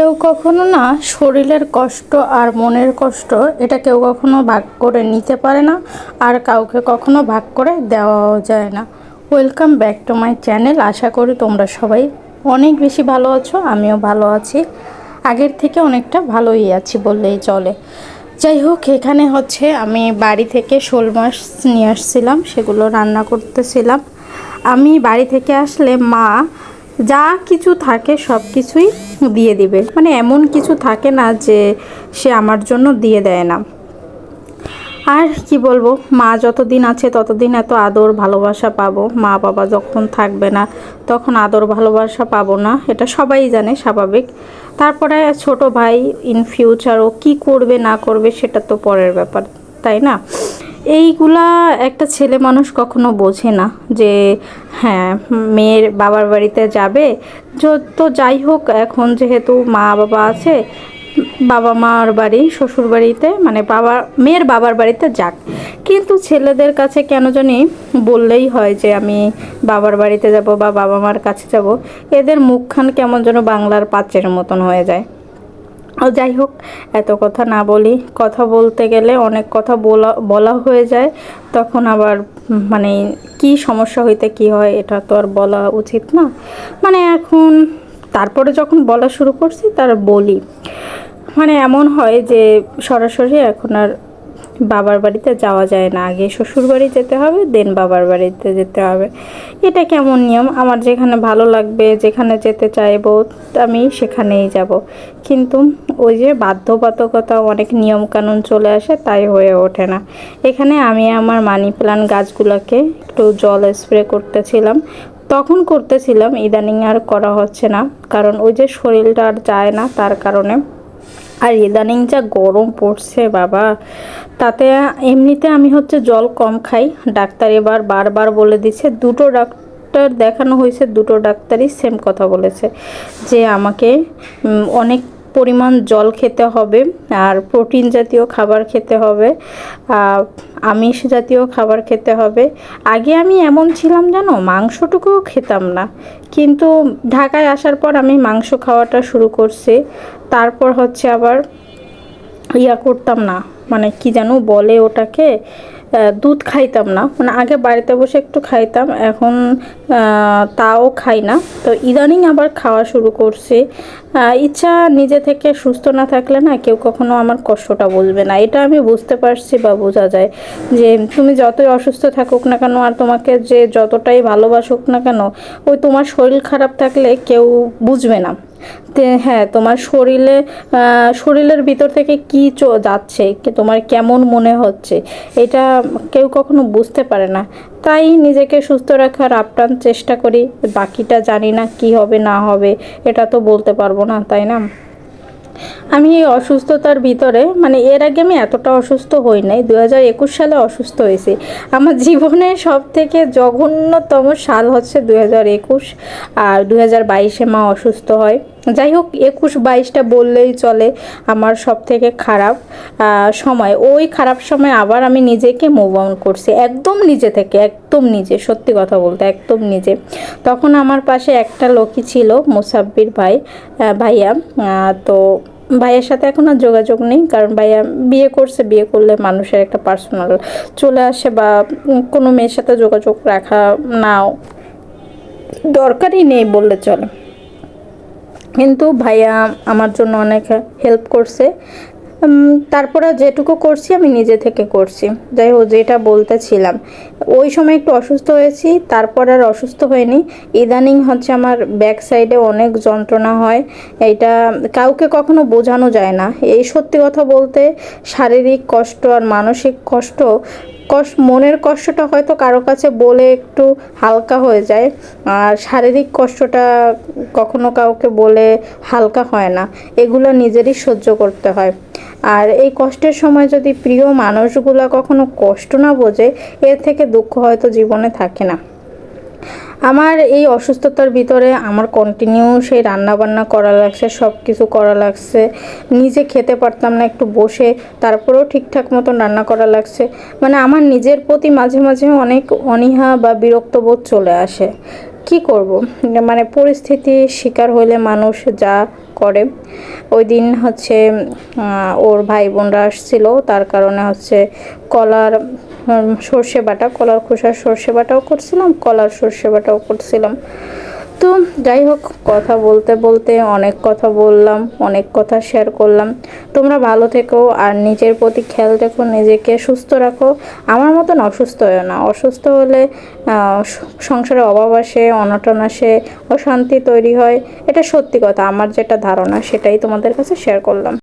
কেউ কখনো না শরীরের কষ্ট আর মনের কষ্ট, এটা কেউ কখনো ভাগ করে নিতে পারে না আর কাউকে কখনো ভাগ করে দেওয়াও যায় না। Welcome back to my channel আশা করি তোমরা সবাই অনেক বেশি ভালো আছো, আমিও ভালো আছি। আগের থেকে অনেকটা ভালোই আছি বললেই চলে। যাই হোক, এখানে হচ্ছে আমি বাড়ি থেকে শোল মাছ নিয়ে আসছিলাম, সেগুলো রান্না করতেছিলাম। আমি বাড়ি থেকে আসলে মা যা কিছু থাকে সব কিছুই দিয়ে দিবে। মানে এমন কিছু থাকে না যে সে আমার জন্য দিয়ে দেয় না। আর কি বলব, মা যতদিন আছে ততদিন এত আদর ভালোবাসা পাবো। মা বাবা যখন থাকবে না তখন আদর ভালোবাসা পাবো না, এটা সবাই জানে স্বাভাবিক। তারপরে ছোট ভাই ইন ফিউচার ও কী করবে না করবে সেটা তো পরের ব্যাপার, তাই না? এইগুলা একটা ছেলে মানুষ কখনো বোঝে না যে হ্যাঁ মেয়ের বাবার বাড়িতে যাবে। তো যাই হোক, এখন যেহেতু মা বাবা আছে, বাবা মার বাড়ি, শ্বশুর বাড়িতে মানে বাবা, মেয়ের বাবার বাড়িতে যাক। কিন্তু ছেলেদের কাছে কেন জানি বললেই হয় যে, আমি বাবার বাড়িতে যাব বা বাবা মার কাছে যাব, এদের মুখখান কেমন যেন বাংলার পাঁচের মতন হয়ে যায়। যাই হোক, এত কথা না বলি। কথা বলতে গেলে অনেক কথা বলা বলা হয়ে যায়। তখন আবার মানে কি সমস্যা হইতে কি হয়, এটা তো আর বলা উচিত না। মানে এখন তারপরে যখন বলা শুরু করছি, তার বলি। মানে এমন হয় যে সরাসরি এখন আর বাবার বাড়িতে যাওয়া যায় না। আগে শ্বশুর বাড়ি যেতে হবে দেন বাবার বাড়িতে যেতে হবে। এটা কেমন নিয়ম? আমার যেখানে ভালো লাগবে, যেখানে যেতে চাইব, আমি সেখানেই যাব। কিন্তু ওই যে বাধ্যবাধকতা, অনেক নিয়ম কানুন চলে আসে, তাই হয়ে ওঠে না। এখানে আমি আমার মানি প্লান্ট গাছগুলোকে একটু জল স্প্রে করতেছিলাম। তখন করতেছিলাম, ইদানিং আর করা হচ্ছে না। কারণ ওই যে শরীরটা আর যায় না, তার কারণে। আর ইদানিং যা গরম পড়ছে, বাবা। তাতে এমনিতে আমি হচ্ছে জল কম খাই। ডাক্তার এবার বারবার বলে দিচ্ছে দুটো ডাক্তার দেখানো হয়েছে, দুটো ডাক্তারই সেম কথা বলেছে, যে আমাকে অনেক পরিমাণ জল খেতে হবে আর প্রোটিন জাতীয় খাবার খেতে হবে আমিষ জাতীয় খাবার খেতে হবে। আগে আমি এমন ছিলাম জানো, মাংসটুকুও খেতাম না। কিন্তু ঢাকায় আসার পর আমি মাংস খাওয়াটা শুরু করছি, তারপর হচ্ছে আবার ইয়া করতাম না মানে কি যেন বলে ওটাকে দুধ খাইতাম না। মানে আগে বাড়িতে বসে একটু খাইতাম, এখন তাও খাই না। তো ইদানিং আবার খাওয়া শুরু করছি। ইচ্ছা নিজে থেকে সুস্থ না থাকলে না কেউ কখনো আমার কষ্টটা বুঝবে না। এটা আমি বুঝতে পারছি বা বোঝা যায় যে তুমি যতই অসুস্থ থাকুক না কেন আর তোমাকে যে যতটাই ভালোবাসুক না কেন, ওই তোমার শরীর খারাপ থাকলে কেউ বুঝবে না। হ্যাঁ তোমার শরীরে শরীরের ভিতর থেকে কি যাচ্ছে তোমার কেমন মনে হচ্ছে, এটা কেউ কখনো বুঝতে পারে না। তাই নিজেকে সুস্থ রাখার আপ্রাণ চেষ্টা করি, বাকিটা জানি না কি হবে, না হবে, এটা তো বলতে পারব না, তাই না? আমি এই অসুস্থতার ভিতরে মানে এর আগে আমি এতটা অসুস্থ হই নাই দু হাজার একুশ সালে অসুস্থ হয়েছি। আমার জীবনের সব থেকে জঘন্যতম সাল হচ্ছে দু হাজার একুশ আর দু বাইশে মা অসুস্থ হয়। যাই হোক, একুশ বাইশটা বললেই চলে আমার সব থেকে খারাপ সময়। ওই খারাপ সময় আবার আমি নিজেকে মুভ অন করছি, একদম নিজে থেকে, একদম নিজে, সত্যি কথা বলতে একদম নিজে। তখন আমার পাশে একটা লোকই ছিল, মুসাব্বির ভাই ভাইয়া তো ভাইয়ের সাথে এখন আর যোগাযোগ নেই, কারণ ভাইয়া বিয়ে করছে, বিয়ে করলে মানুষের একটা পার্সোনাল চলে আসে বা কোনো মেয়ের সাথে যোগাযোগ রাখা নাও দরকারই নেই বললে চলে। কিন্তু ভাইয়া আমার জন্য অনেক হেল্প করছে। তারপরে যেটুকু করছি আমি নিজে থেকে করছি। যাই হোক, যেটা বলতেছিলাম। ওই সময় একটু অসুস্থ হয়েছি, তারপর আর অসুস্থ হয়নি ইদানিং হচ্ছে আমার ব্যাক সাইডে অনেক যন্ত্রণা হয়। এটা কাউকে কখনো বোঝানো যায় না। এই সত্যি কথা বলতে শারীরিক কষ্ট আর মানসিক কষ্ট কষ্ট মনের কষ্টটা হয়তো কারও কাছে বলে একটু হালকা হয়ে যায়। আর শারীরিক কষ্টটা কখনো কাউকে বলে হালকা হয় না। এগুলো নিজেরই সহ্য করতে হয়। আর এই কষ্টের সময় যদি প্রিয় মানুষগুলো কখনো কষ্ট না বোঝে, এর থেকে দুঃখ হয়তো জীবনে থাকে না। আমার এই অসুস্থতার ভিতরে আমার কন্টিনিউ সেই রান্না বান্না করা লাগছে সব কিছু করা লাগছে। নিজে খেতে পারতাম না, একটু বসে, তারপরেও ঠিকঠাক মতন রান্না করা লাগছে। মানে আমার নিজের প্রতি মাঝে মাঝে অনেক অনীহা বা বিরক্ত বোধ চলে আসে। কি করব? মানে পরিস্থিতির শিকার হইলে মানুষ যা করে। ওই দিন হচ্ছে ওর ভাই বোনরা আসছিল। তার কারণে হচ্ছে কলার সর্ষে বাটা, কলার খোসার সর্ষে বাটাও করছিলাম, কলার সর্ষে বাটাও করছিলাম। তো যাই হোক, কথা বলতে বলতে অনেক কথা বললাম, অনেক কথা শেয়ার করলাম। তোমরা ভালো থেকো আর নিজের প্রতি খেয়াল রেখো, নিজেকে সুস্থ রাখো। আমার মতন অসুস্থ হয়েও না। অসুস্থ হলে সংসারে অভাব আসে, অনটন আসে, অশান্তি তৈরি হয়। এটা সত্যি কথা। আমার যেটা ধারণা, সেটাই তোমাদের কাছে শেয়ার করলাম।